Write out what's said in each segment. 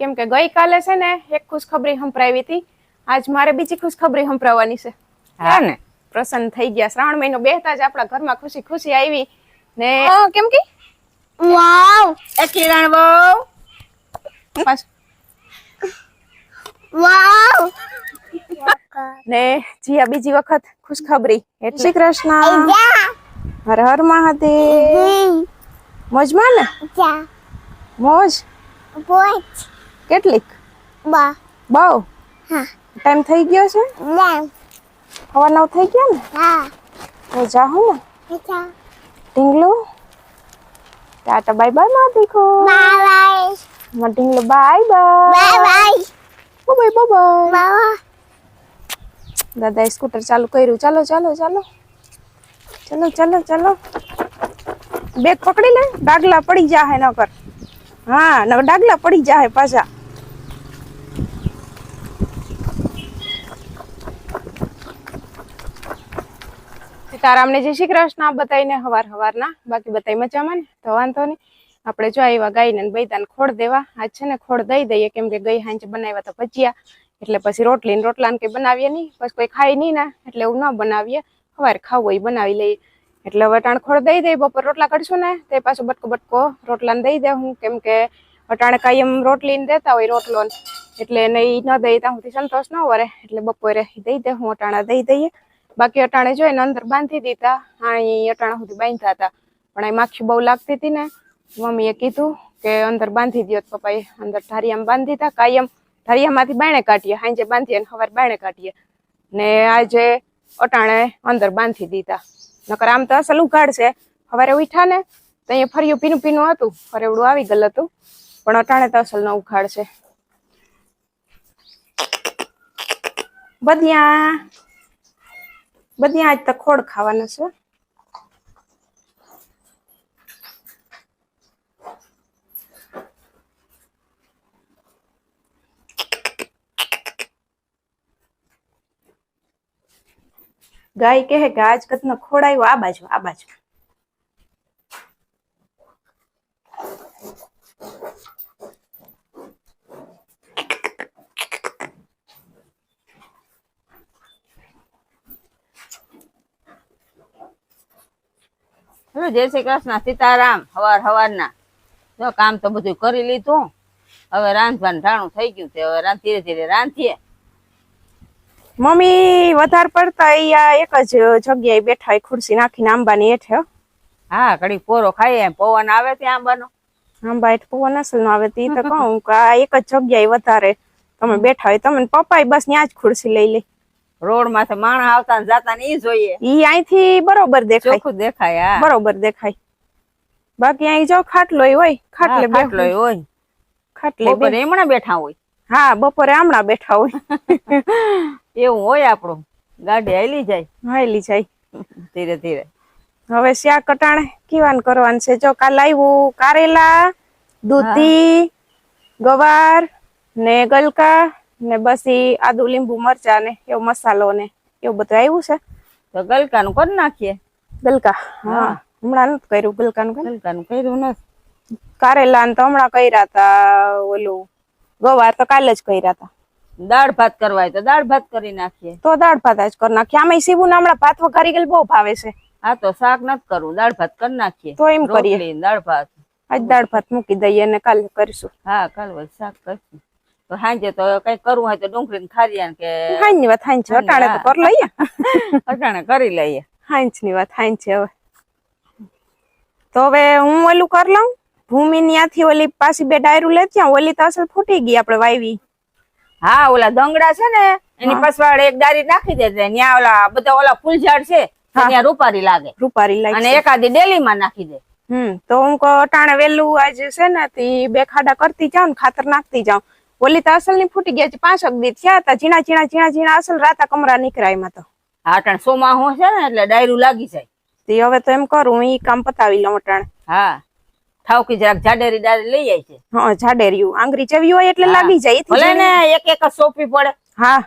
કેમ કે ગઈકાલે છે ને એક ખુશખબરી સંભળાવી હતી. આજ મારે બીજી ખુશખબરી સંભળાવવાની છે. હા. ને? પ્રસન્ન થઈ ગયા. શ્રાવણ મહિનો બેહતા જ આપણા ઘરમાં ખુશી ખુશી આવી ને કેમ કે? વાવ! એ કિરણ બહુ વાવ! ને જીયા બીજી વખત ખુશખબરી. એટલે શ્રી કૃષ્ણ. હર હર મહાદેવ. મોજમાં ને? મોજ? પોચ કેટલીક? બા. બહુ? હા. ટાઈમ થઈ ગયો છે? લેમ હવા નવ થઈ ગયા ને? હા. તો જાઉં ને. જા ઢીંગલું? ટાટા બાય બાયમાં દીકો બાય બાયમાં ઢીંગલું. Bye bye bye bye bye bye bye દાદા સ્કૂટર ચાલુ કર્યું. ચાલો ચાલો ચાલો. ચાલો ચાલો ચાલો. બેગ પકડી લે. ડાગલા પડી જાહે નકર. હા નકર ડાગલા પડી જાહે પાછા. સીતારામને જે શ્રી કૃષ્ણ. બતાવીને હવાર હવારના. બાકી બતાવી મજામાં ને? તો વાંધો નહીં. આપણે જો આવ્યા ગાયને બૈદાને ખોડ દેવા. આજ છે ને ખોડ દઈ દઈએ. કેમ કે ગઈ હાંચ બનાવ્યા તો ભજીયા. એટલે પછી રોટલી ને રોટલા કંઈ બનાવીએ નહીં. પછી કોઈ ખાય નહીં ને. એટલે એવું ન બનાવીએ. સવારે ખાવું હોય બનાવી લઈએ. એટલે વટાણ ખોડ દઈ દઈ બપોર રોટલા કરશું ને. તે પાછો બટકો બટકો રોટલાને દઈ દે હું. કેમ કે વટાણે કાયમ રોટલી ને દેતા હોય રોટલો એટલે એને ઈ ન દઈ. ત્યાં સુધી સંતોષ ન વરે. એટલે બપોરે દઈ દે હું. અટાણા દઈ દઈએ. બાકી અટાણે જોઈને અંદર બાંધી દીધા અહીં અટાણા સુધી બાંધતા હતા. પણ અહીં માખી બહુ લાગતી હતી ને, મમ્મીએ કીધું કે અંદર બાંધી દો પપ્પાએ અંદર ધારિયામાં બાંધી દીધા, કાયમ ધારિયામાંથી બાણે કાઢીએ સાંજે બાંધીએ અને સવારે બાણે કાઢીએ. ને આજે અટાણે અંદર બાંધી દીધા. નકર આમ તો અસલ ઉઘાડ છે. સવારે ઉઠ્યા ને, તો અહીંયા ફર્યું, પીનું પીનું હતું ફરેવડું આવી ગયેલું હતું. પણ અટાણે તો અસલ નો ઉઘાડ છે. બધિયા બધિયા આજ તો ખોડ ખાવાના છે. ગાય કહે કે આજ કતનો ખોડાયો આ બાજુ આ બાજુ. હેલો જય શ્રી કૃષ્ણ સીતારામ હવાર હવારના. જો કામ તો બધું કરી લીધું. હવે રાંધવાનું ઢાણું થઈ ગયું છે. હવે ધીરે ધીરે રાંધીએ. મમ્મી વધારે પડતા અહીંયા એક જ જગ્યાએ બેઠા હોય ખુરશી નાખીને આંબાની હેઠે હા. ઘડી પોરો ખાઈએ પવન આવે ત્યાં આંબાનો? આંબા એટલે પવન અસલ નો આવે તે તો કહું કે આ એક જ જગ્યાએ વધારે તમે બેઠા હોય તમે પપ્પા બસ ત્યાં જ ખુરશી લઈ લે. રોડમાંથી માણસ આવતા ને જાતા ને ઈ જોઈએ. ઈ અહીંથી બરોબર દેખાય. ચોખ્ખું દેખાય હા. બરોબર દેખાય. બાકી અહીં જો ખાટલો હોય ખાટલે ખાટલો હોય. ખાટલે બપોરે એમણે બેઠા હોય. હા બપોરે હમણાં બેઠા હોય. એવું હોય આપણું. ગાડી હાલી જાય. હાલી જાય. ધીરે ધીરે. હવે શ્યા કટાણે કીવાન કરવાનું છે. જો કાલ આવ્યું કારેલા દૂધી ગવાર ને ગલકા ને બસ ઈ આદુ લીંબુ મરચા ને એવો મસાલો ને એવું બધું આવ્યું છે. તો ગલકાનું કરી નાખીએ. ગલકા? હા. હમણાં નથી કર્યું ગલકાનું કાંઈ. ગલકાનું કર્યું નથી. કારેલા ને તો હમણાં કર્યા તા ઓલું ગવાર તો કાલે જ કર્યા તા. દાળ ભાત કરવા તો દાળ ભાત કરી નાખીએ. તો દાળ ભાત જ કરી નાખીએ. આમાં સીબુ ને હમણાં ભાત વઘારી ગયેલ બહુ ભાવે છે. હા તો શાક નથી કરવું. દાળ ભાત કરી નાખીએ. તો એમ કરીએ. દાળ ભાત. આજ દાળ ભાત મૂકી દઈએ અને કાલે કરીશું. હા કાલ શાક કરશું. તો સાંજે તો કઈ કરવું હોય તો ડુંગળી ને ખારિયા કે હાંજની વાત હાંજ છે અટાણે તો કરી લઈએ. અટાણે કરી લઈએ. હાંજની વાત હાંજ છે હવે. તો હવે હું ઓલું કરી લઉં? ભૂમિ ત્યાંથી ઓલી પાછી બે ડાયરું લે ત્યાં ઓલી તો અસલ ફૂટી ગઈ આપણે વાવી હા ઓલા દંગડા છે ને એની પાછળ એક દારી નાખી દે ત્યાં ઓલા બધા ઓલા ફૂલ ઝાડ છે ત્યાં રૂપારી લાગે. રૂપારી લાગે અને એકાદી ડેલી માં નાખી દે. હમ તો હું અટાણે વેલું આજે છે ને તે બે ખાડા કરતી જાઉં ને ખાતર નાખતી જાઉં. ઓલી તો અસલની ફૂટી ગયા છે પાંચક દી થયા હતા ઝીણા ઝીણા ઝીણા ઝીણા અસલ રાતા કમરા નીકળ્યા એમાં તો. હા અટાણે સોમાહું છે ને એટલે ડાયરું લાગી જાય. તે હવે તો એમ કરું ઈ કામ પતાવી લઉં અટાણે. હા ઠાવકી જરાક જાડેરી લઈ જાય છે. હા જાડેરિયું. આંગરી ચવી હોય એટલે લાગી જાય ભલે ને એક એક જ સોંપવી પડે. હા.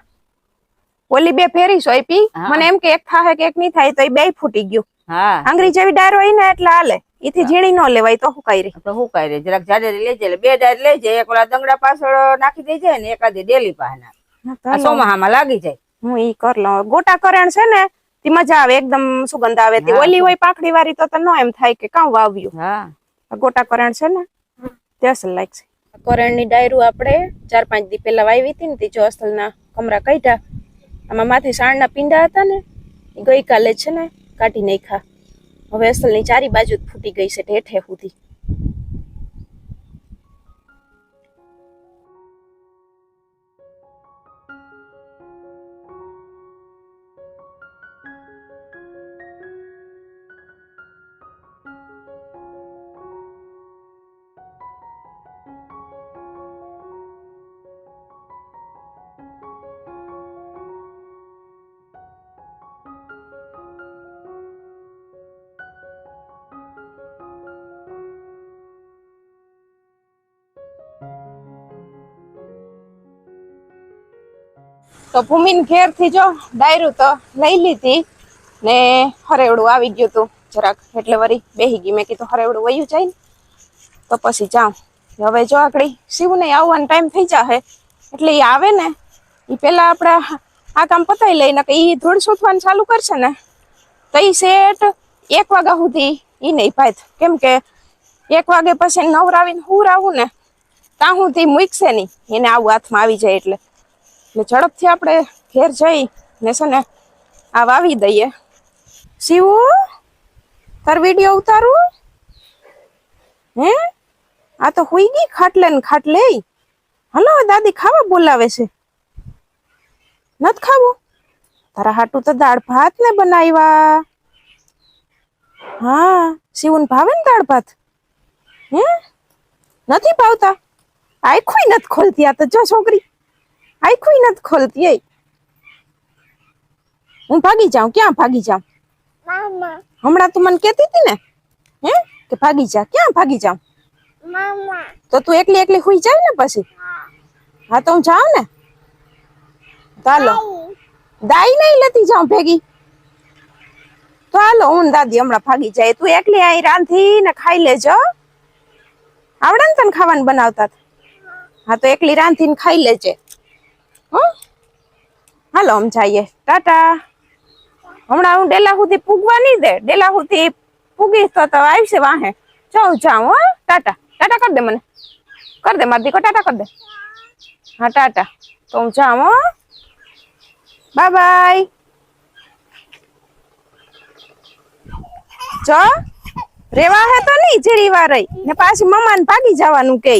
ઓલી બે ફેરી સોયપી હા. મને એમ કે એક થાય કે એક નહીં થાય તો એ બે ફૂટી ગયું. હા. આંગળી જેવી ડાયરો હોય ને એટલે હાલે. એથી ઝીણી ન લેવાય તો હુકાઈ રહી તો હું કાંઈ રે જરાક જાડે લઈ એટલે બે ડાયર લઈ જાય એક ઓલા દંગડા પાછળ નાખી દેજે ને એકાદી ડેલી પાસે નાખે. ચોમાહામાં લાગી જાય. હું ઈ કર લઉં. ગોટા કરણ છે ને તી મજા આવે એકદમ સુગંધ આવે. તી ઓલી હોય પાકડી વાળી તો તો એમ થાય કે કાં વાવ્યું? હા. ગોટા કરણ છે ને તે અસલ લાગશે કરણની ડાયરું આપણે ચાર પાંચ દી પહેલા વાવી હતી ને તે જો અસલના કમરા કાઢ્યા. આમાં માથે સાણના પીંડા હતા ને એ ગઈકાલે છે ને કાઢી નાખ્યા. હવે અસલની ચારી બાજુ ફૂટી ગઈ છે ઠેઠે સુધી. તો ભૂમિન ઘેરથી જો ડાયરું તો લઈ લીધી ને હરેવડું આવી ગયું તું જરાક. એટલે વળી બેહી ગઈ. મેં કીધું હરેવડું વયું જાય ને. તો પછી જાઉં. હવે જો આકડી શિવને આવવાનો ટાઈમ થઈ જશે એટલે એ આવે ને. એ પેલા આપણે આ કામ પતાવી લઈને કે એ ધૂળ સૂથવાનું ચાલુ કરશે ને. તો એ શેઠ એક વાગ્યા સુધી એ નહીં ભાઈ કેમ કે એક વાગે પછી નવરાવીને હું રાવું ને. ત્યાં સુધી મૂકશે નહીં. એને આવું હાથમાં આવી જાય એટલે. એટલે ઝડપથી આપણે ઘેર જઈ ને છે ને આ વાવી દઈએ. શિવુ, તાર વીડિયો ઉતારું? હે? આ તો હોઈ ગઈ ખાટલે ને ખાટલે હલો, દાદી ખાવા બોલાવે છે. નત ખાવું? તારા હાટું તો દાળ ભાત ને બનાવ્યા હા શિવું ભાવે ને દાળ ભાત? હે? નથી ભાવતા? આખું નથી ખોલતી આ તો, જો છોકરી. આખું નથી ખોલતી એ હું ભાગી જાઉં ક્યાં ભાગી જાઉં? હમણાં તું મને કહેતી હતી ને હે કે ભાગી જા ક્યાં ભાગી જાઉં? તો તું એકલી એકલી હુઈ જાય ને પછી? હા. તો હું જાઉં ને? ચાલો દાઈ. નહીં લેતી જાઉં ભેગી. તો હાલો હું દાદી હમણાં ભાગી જાય. તું એકલી અહીં રાંધી ને ખાઈ લેજો. આવડે ને તને ખાવાનું બનાવતા. હા તો એકલી રાંધીને ખાઈ લેજે. હાલો, આમ જઈએ. ટાટા. હમણાં હું ડેલા સુધી પૂગવા નહીં દે. ડેલા સુધી પૂગીશ તો તો આવશે વાહે. જાઉં જાઉં, હો. ટાટા. ટાટા કર દે મને. કર દે મારી દીકો ટાટા કર દે. હા, ટાટા. તો હું જાઉં, હો. Bye bye. જો, રેવા હે તો નહીં જેરી વાર. ને પાછી મમ્માને ભાગી જવાનું કે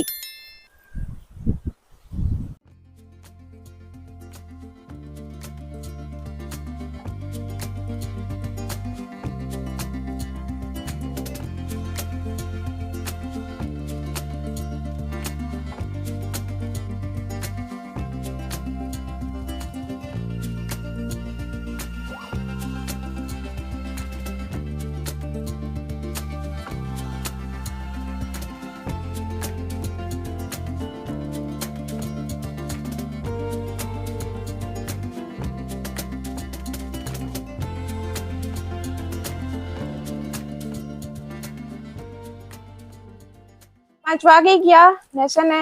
પાંચ વાગી ગયા ને છે ને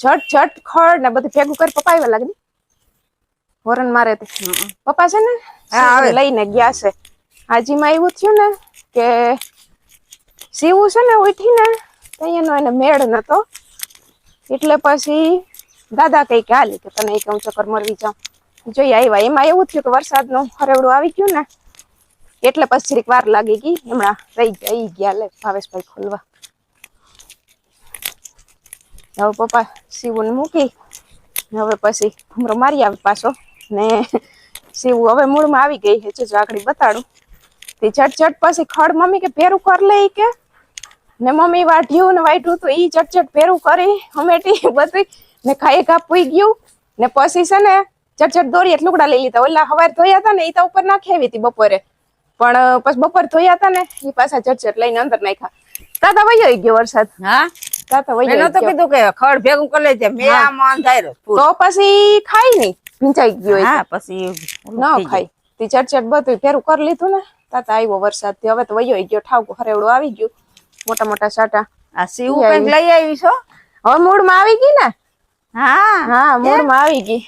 ઝટ ઝટ ખડ ને બધું ભેગું કરી પપ્પા આવ્યા લાગે હોરન મારે પપ્પા છે ને હા, લઈને ગયા છે. હાજીમાં એવું થયું ને કે સીવું છે ને ઉઠી ને તો અહીંયાનો એને મેળ નતો. એટલે પછી દાદા કઈ કે હાલી કે તને એક હું ચક્કર મરવી જાઉં. જોઈ આવ્યા. એમાં એવું થયું કે વરસાદનું હરેવડું આવી ગયું ને એટલે પછી વાર લાગી ગઈ. હમણાં રહી ગયા ગયા લે ભાવેશભાઈ ખોલવા. હવે પપ્પા શિવને મૂકી હવે પછી ભમરો મારી આવે પાછો. ને શિવ હવે મૂળમાં આવી ગઈ છે જો આકડી બતાડું. તે ચટ ચટ પછી ખડ મમ્મી કે ભેરું કર લે કે. ને મમ્મી વાઢ્યું ને વાઢ્યું તો એ ચટ ચટ ભેરું કરી હમેટી બધી ને ખાઈ ખા પૂઈ ગયું. ને પછી છે ને ચટ ચટ દોરી લુગડા લઈ લીધા. ઓલા હવારે ધોયા હતા ને એ તો ઉપર નાખી હતી બપોરે. પણ પછી બપોર ધોયા હતા ને એ પાછા ચટ ચટ લઈને અંદર નાખ્યા. તાતા વયો ગયો વરસાદ. હા? તાતા મેં વયો કીધું કે ખડ ભેગું કરી લેજે. મેં હા. આમ અંધાર્યો તો પછી ખાઈ નહીં ભીંજાઈ ગયો હા પછી ન ખાઈ. તે ચટ ચટ બધું ફેરું કરી લીધું ને. તાતા આવ્યો વરસાદથી હવે તો વયો ગયો. ઠાવકો હરેવડું આવી ગયું. મોટા મોટા સાટા. આ સીવું કંઈક લઈ આવી છો? હવે મૂળમાં આવી ગઈ ને? હા. હા મૂળમાં આવી ગઈ.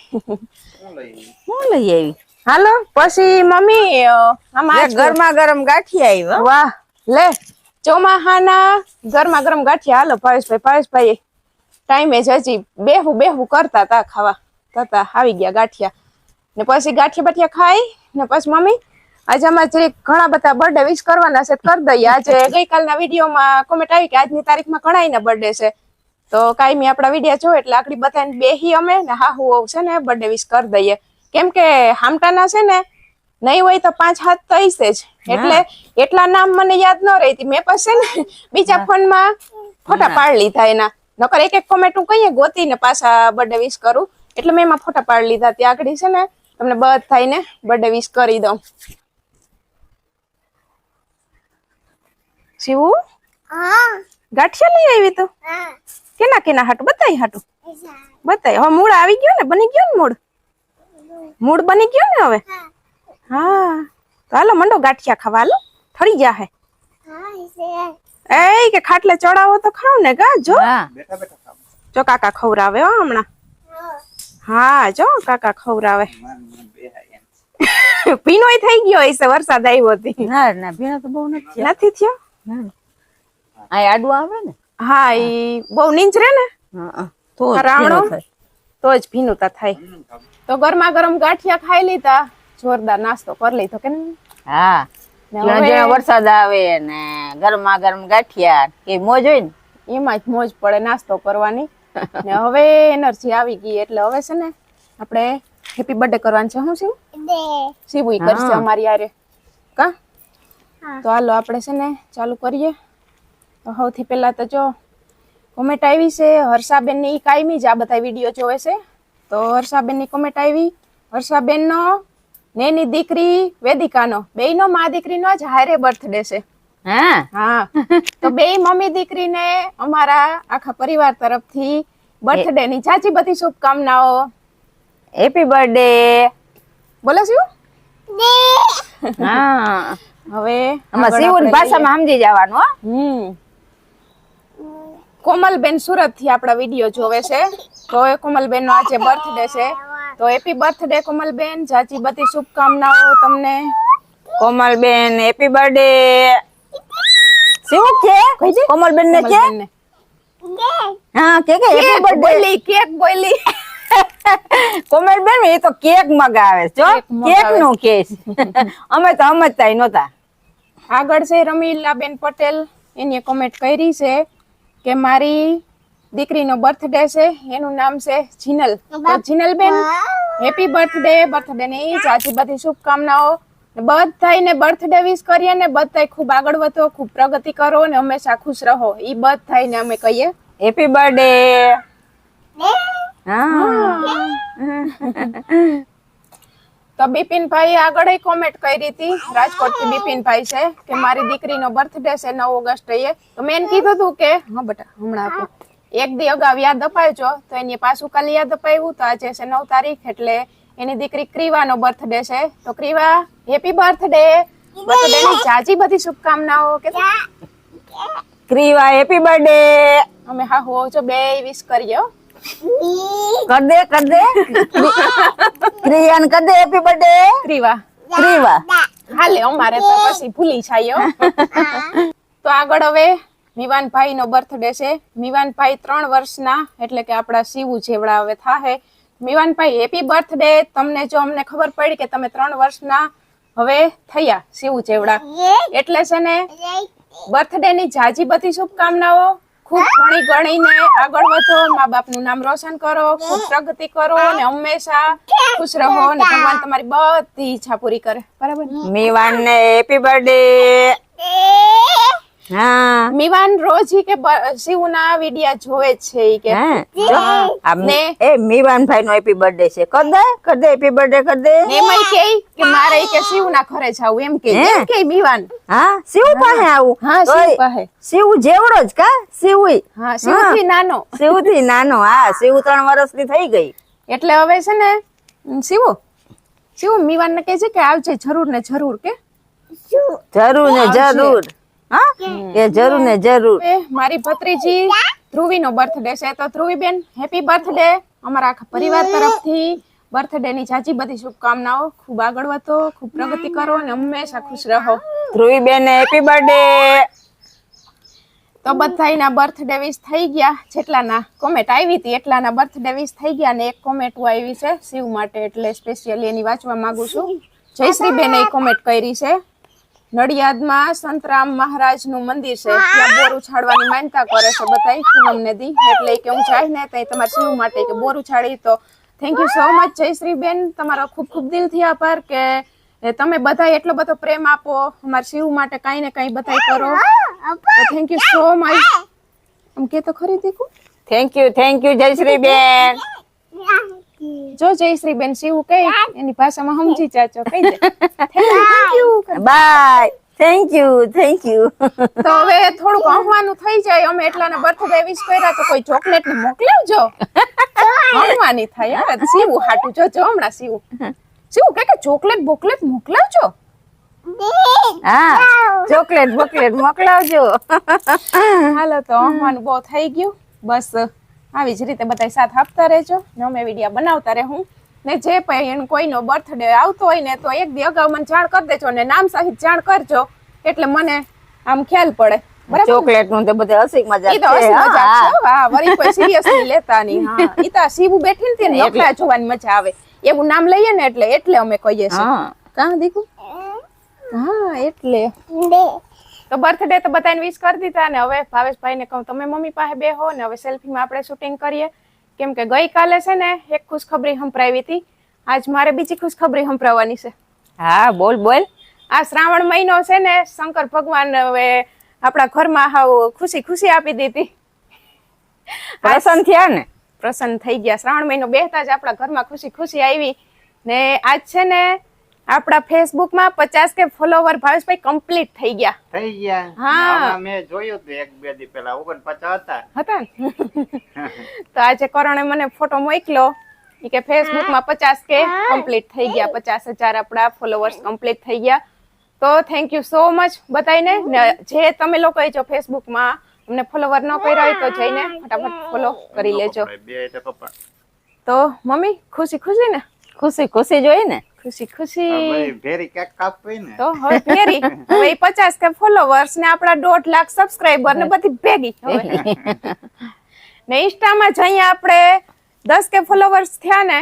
હું લઈ આવી? હાલો પછી મમ્મી અ, આમાં ગરમા ગરમ ગાંઠી આવી વાહ લે. ચોમાહાના ગરમા ગરમ ગાંઠિયા હાલો ભાવેશભાઈ ભાવેશભાઈ ટાઈમે જ હજી બેહું બેહું કરતા તા ખાવા. તતા આવી ગયા ગાંઠિયા. ને પછી ગાંઠિયા બાઠિયા ખાઈ ને પછી મમ્મી, આજે અમારે જે ઘણા બધા બર્થડે વિશ કરવાના છે કરી દઈએ. આજે ગઈકાલના વિડીયોમાં કોમેન્ટ આવી કે આજની તારીખમાં ઘણાયના બર્થડે છે. તો કાયમી આપણા વીડિયો જો એટલે આકડી બધાને બેહી અમે ને હા હું છે ને બર્થડે વિશ કરી દઈએ. કેમ કે હામટાના છે ને નહીં હોય તો પાંચ હાથ તો હશે જ એટલે એટલા નામ મને યાદ ન રહી મેં પછી ને બીજા ફોનમાં ફોટા પાડી લીધા એના. નકર એક એક કોમેન્ટ હું કહીએ ગોતીને પાછા બર્થડે વિશ કરું. એટલે મેં એમાં ફોટા પાડી લીધા. ત્યાં આગળ છે ને તમને બધાને બર્થડે વિશ કરી દઉં. શિવુ? હા. ગાંઠિયા લઈ આવી તું? કેના કેના હાટ? બતાય હાટું. બતાય. હવે મૂળ આવી ગયો ને? બની ગયો ને મૂળ? મૂળ બની ગયો ને હવે? હા. તો હાલો મંડો ગાંઠિયા ખાવા. હાલો ઠરી જા હે. એ કે ખાટલે ચડાવો તો ખાવ ને ગા જો. જો કાકા ખવરાવે હો હમણાં. હા જો કાકા ખવરાવે ભીનો થઈ ગયો હશે વરસાદ આવ્યો હતી. ના ના ભીનો તો બહુ નથી નથી થયો. આ આડું આવે ને? હા ઈ બહુ નીંચરે ને. તો? ભીનો તો જ ભીનુતા થાય. તો ગરમા ગરમ ગાંઠિયા ખાઈ લીધા. જોરદાર નાસ્તો કરી લીધો કે હા. વરસાદ આવે ને ગરમા ગરમ ગાંઠિયા કે મોજ હોય ને? એમાં જ મોજ પડે નાસ્તો કરવાની. ને હવે એનર્જી આવી ગઈ એટલે હવે છે ને આપણે હેપી બર્થડે કરવાનું છે. શું શું દે કરશે અમારી યારે કા? તો હાલો આપણે છે ને ચાલુ કરીએ. તો સૌથી પહેલાં તો જો કોમેન્ટ આવી છે. હર્ષાબેનની કાયમી જ આ બધા વીડિયો જોવે છે. તો હર્ષાબેનની કોમેન્ટ આવી. હર્ષાબેનનો ને એની દીકરી વેદિકાનો બેયનો મા દીકરીનો જ હારે બર્થડે છે. હા. હા. તો બે મમ્મી દીકરીને અમારા આખા પરિવાર તરફથી બર્થડે ની ચાચી બધી શુભકામનાઓ. હેપી બર્થડે બોલો શું હા. હવે આમાં ભાષામાં સમજી જવાનું હો. હમ. કોમલબેન સુરતથી આપણા વીડિયો જોવે છે. તો કોમલબેન નો આજે બર્થડે છે. તો હેપી બર્થડે કોમલબેન જાજી બધી શુભકામનાઓ તમને. કોમલબેન હેપી બર્થડે શું કે? કોમલબેન ને કે? હા કે કે હેપી કેક બર્થડે બોલી કેક બોલી કોમલબેન એ તો કેક મગાવે જો કેકનું કેસ. અમે તો સમજતા નહોતા. આગળ છે રમીલાબેન પટેલ. એની કોમેન્ટ કરી છે કે મારી દીકરીનો બર્થડે છે એનું નામ છે જીનલ. તો જીનલબેન હેપી બર્થડે બર્થડે ની ચાચી બધી શુભકામનાઓ. બધાને બર્થડે વિશ કરીએ ને બધા ખૂબ આગળ વધો ખૂબ પ્રગતિ કરો ને હંમેશા ખુશ રહો. એ બધાને અમે કહીએ હેપી બર્થડે હા. તો બિપિનભાઈ આગળ કોમેન્ટ કરી હતી. રાજકોટથી બિપિનભાઈ છે કે મારી દીકરીનો બર્થડે છે નવ ઓગસ્ટે તો મેં કીધું હતું કે હા બેટા હમણાં આપો. એક દી અગાઉ યાદ અપાવજો તો એની પાછું કાલે યાદ અપાવ્યું તો આજે છે નવ તારીખ એટલે એની દીકરી ક્રિવાનો બર્થડે છે. તો ક્રીવા હેપી બર્થડે બર્થડે ની જાજી બધી શુભકામનાઓ કે ક્રિવા હેપી બર્થડે અમે હા હો જો બે વિશ કરીએ. કર દે કર દે ક્રિયાન કર દે હેપી બર્થડે ક્રિવા. ક્રિવા. હાલે અમારે તો પછી ભૂલી જાય તો આગળ હવે મિવાનભાઈ નો બર્થડે છે. મિવાનભાઈ ત્રણ વર્ષના એટલે કે આપણા શિવુ જેવડા હવે થાહે. મિવાનભાઈ હેપી બર્થડે. તમને જો અમને ખબર પડી કે તમે ત્રણ વર્ષના હવે થયા શિવ જેવડા. એટલે છે ને બર્થડે ની જાજી બધી શુભકામનાઓ. ખૂબ ભણી ગણીને આગળ વધો મા બાપનું નામ રોશન કરો ખૂબ પ્રગતિ કરો અને હંમેશા ખુશ રહો અને ભગવાન તમારી બધી ઈચ્છા પૂરી કરે. બરાબર ને? મીવાન ને હેપી બર્થડે. હા. મિવાન રોજ કે શિવના વિડિયા જોવે છે ઈ કે ને- એ મીવાન ભાઈ નો હેપી બર્થડે છે. કર દે કર દે હેપી બર્થડે કર દે ને કે કે મારે કે શિવના ઘરે જાવું એમ કે એમ કે મિવાન? હા શિવ પાસે આવું. હા શિવ પાસે. શિવ જેવડો જ કા? શિવ હા શિવથી નાનો. શિવથી નાનો. હા શિવ ત્રણ વર્ષની થઈ ગઈ. એટલે હવે છે ને શિવ? શિવ મિવાન ને કહે છે કે આવજે જરૂર ને જરૂર કે? જરૂર ને જરૂર. હા? એ જરૂર ને જરૂર. મારી ભત્રીજી ધ્રુવીનો બર્થડે છે. તો ધ્રુવી બેન હેપી બર્થડે અમારા આખા પરિવાર તરફથી. બર્થડે ની જાજી બધી શુભકામનાઓ. ખૂબ આગળ વધો ખૂબ પ્રગતિ કરો અને હંમેશા ખુશ રહો. ધ્રુવી બેન હેપી બર્થડે તો બધાયના બર્થડે વિશ થઈ ગયા જેટલાના કોમેન્ટ આવી હતી એટલાના બર્થડે વિશ થઈ ગયા ને એક કોમેન્ટ આવી છે શિવ માટે એટલે સ્પેશિયલી એની વાંચવા માંગુ છું. જયશ્રી બેન એ કોમેન્ટ કરી છે. નડિયાદમાં સંતરામ મહારાજનું મંદિર છે. ત્યાં બોર ઉછાળવાની માન્યતા કરે છે. બધાય પૂનમ ને દી. એટલે કે હું જાય ને ત્યાં તમારા શિવ માટે કે બોર ઉછાળી. તો thank you so much Jayashree ben. તમારો ખૂબ ખૂબ દિલથી આભાર કે તમે બધા એટલો બધો પ્રેમ આપો. અમારા શિવ માટે કાંઈ ને કાંઈ બધાય કરો. થેન્ક યુ સો મચ આમ કે તો ખરી દીકુ? Thank you thank you Jayashree ben. જો. જયશ્રી બેન શિવ કઈ એની ભાષામાં સમજી જાજો કઈ દે. Thank you bye thank you thank you તો હવે થોડુંક હમવાનું થઈ જાય. અમે એટલાને બર્થડે વિશ કર્યા તો કોઈ ચોકલેટ ને મોકલાવજો. હમવાની થાય. હવે શિવ હાટું. જો જો હમણાં શિવ શિવ કે કે ચોકલેટ બોકલેટ મોકલાવજો? હા. ચોકલેટ બોકલેટ મોકલાવજો. હાલો તો હમવાનું બહુ થઈ ગયું. બસ. આવી જ રીતે બધા સાથ આપતા રહેજો. ને અમે વીડિયો બનાવતા રહું. ને જે પણ કોઈનો બર્થડે આવતો હોય ને તો એક દી અગાઉ મને જાણ કરી દેજો ને નામ સહિત જાણ કરજો. એટલે મને આમ ખ્યાલ પડે. બરાબર ચોકલેટનું તો બધે હસી મજાક છે હા. છે હો. હા વળી કોઈ સિરિયસલી લેતા નહીં હા. ઈ તો બેઠી ને તેને એકલા જોવાની મજા આવે. એવું નામ લઈએ ને એટલે એટલે અમે કહીએ છીએ. કાં દીકુ? હા એટલે. તો બર્થડે તો બધાને વિશ કરી દીધા ને હવે ભાવેશભાઈ ને કહું તમે મમ્મી પાસે બેહો ને હવે સેલ્ફીમાં આપણે શૂટિંગ કરીએ. કેમ કે ગઈકાલે છે ને એક ખુશખબરી સંભળાવી હતી. આજ મારે બીજી ખુશખબરી સંભળાવવાની છે. હા બોલ બોલ. આ શ્રાવણ મહિનો છે ને શંકર ભગવાન હવે આપણા ઘરમાં હાવ ખુશી ખુશી આપી દીધી પ્રસન્ન થયા ને? પ્રસન્ન થઈ ગયા. શ્રાવણ મહિનો બેહતા જ આપણા ઘરમાં ખુશી ખુશી આવી ને આજ છે ને આપણા ફેસબુકમાં પચાસ કે ફોલોવર ભાવેશભાઈ કમ્પ્લીટ થઈ ગયા. થઈ ગયા? હા. મેં જોયું હતું એક બે દી પેલા ઓગણપચાસ હતા. હતા તો આજે કરણે મને ફોટો મોકલ્યો ઈ કે ફેસબુકમાં પચાસ કે કમ્પ્લીટ થઈ ગયા. પચાસ હજાર આપણા ફોલોવર્સ કમ્પ્લીટ થઈ ગયા. તો થેન્ક યુ સો મચ બતાવીને જે તમે લોકો જો ફેસબુકમાં અમને ફોલોવર ન કર્યા હોય તો જઈને ફટાફટ ફોલો કરી લેજો. તો તો મમ્મી ખુશી ખુશી ને? ખુશી ખુશી જોઈ ને? ખુશી ખુશી. ભેરી કેક કાપવી ને. તો હવે ભેરી. હવે ઈ પચાસ કે ફોલોવર્સ ને આપણા 1.5 લાખ સબસ્ક્રાઇબર ને બધી ભેગી. હવે. ને ઇન્સ્ટામાં જઈએ આપણે 10 કે ફોલોવર્સ થયા ને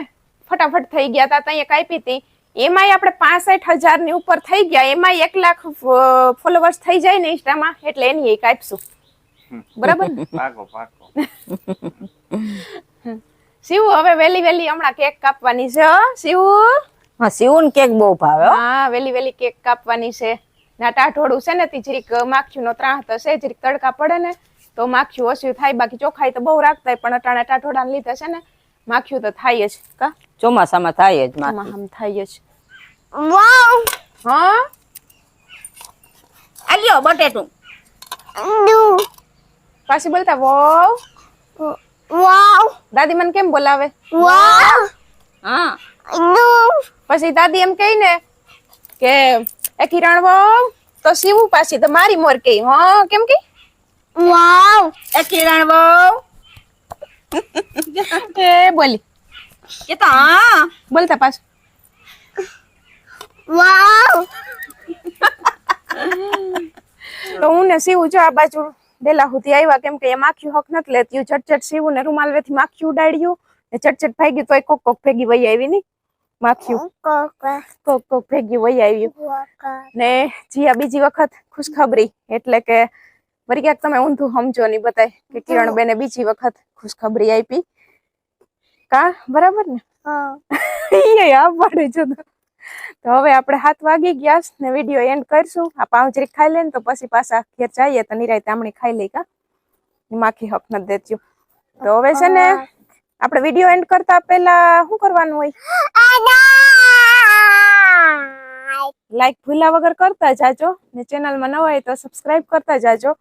ફટાફટ થઈ ગયા તા ત્યાં કાપી હતી. એમાંય આપણે પાસઠ હજારની ઉપર થઈ ગયા. એમાંય એક લાખ ફોલોવર્સ થઈ જાય ને ઇન્સ્ટામાં એટલે એની એક આપશું. બરાબર? પાકો પાકો. શિવ હવે વેલી વેલી હમણાં કેક કાપવાની છે શિવ. હા સીવું કેક બહુ ભાવે હા. વેલી વેલી કેક કાપવાની છે. ના ટાઢોળું છે ને તે જરીક માખીયું નો ત્રાહ તો છે જરીક તડકા પડે ને તો માખ્યું ઓછું થાય બાકી ચોખાઈ તો બહુ રાખતા પણ અટાણા ટાઢોળા લીધે છે ને માખ્યું તો થાય જ કા? ચોમાસામાં થાય જ માં થાય જ. વાવ! હા? આલ્યો બટેટું. પાછી બોલતા વોવ. વાવ. દાદી મને કેમ બોલાવે? વાવ. હા. પછી દાદી એમ કહી ને કે એ કિરણ વહુ તો સીવું પાછી તો મારી મોર કહી હા કેમ કે? વાવ. એ કિરણ બહુ એ બોલી. એ તો હા. બોલતા પાછું. વાવ. તો હું ને સીવું જો આ બાજુ દેલા સુધી આવ્યા કેમ કે એ માખી હક નથી લેતી. ચટચટ સીવું ને રૂમાલ વેથી માખી ઉડાડ્યું. ને ચટચટ ભાગ્યું તો કોક કોક ભેગી વહી આવી ની માખીયું કોક કોક ભેગી વહી આવ્યું. ને જીયા બીજી વખત ખુશખબરી એટલે કે વળી ક્યાંક તમે ઊંધું સમજો નહીં બતાય કે કિરણબેને બીજી વખત ખુશખબરી આપી કા બરાબર ને પાડે છે તો. હવે આપણે હાથ વાગી ગયા ને વીડિયો એન્ડ કરશું આ પાંચરી ખાઈ લે ને તો પછી પાછા ઘેર જઈએ તો નિરાય તામણી ખાઈ લઈ કા માખી હક નથી દેતી તો હવે છે ને આપણે વીડિયો એન્ડ કરતા પહેલા શું કરવાનું હોય? લાઈક ભૂલા વગર કરતા જાજો. ને ચેનલમાં નવા હોય તો સબસ્ક્રાઇબ કરતા જાજો.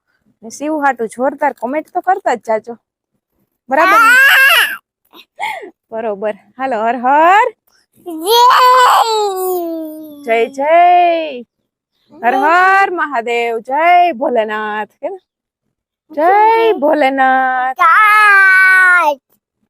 ને શિવ હાટું જોરદાર કોમેન્ટ તો કરતા જ જાજો. બરાબર બરોબર. હાલો, હર હર. જય જય. હર હર મહાદેવ. જય ભોલેનાથ. કે? જય ભોલેનાથ.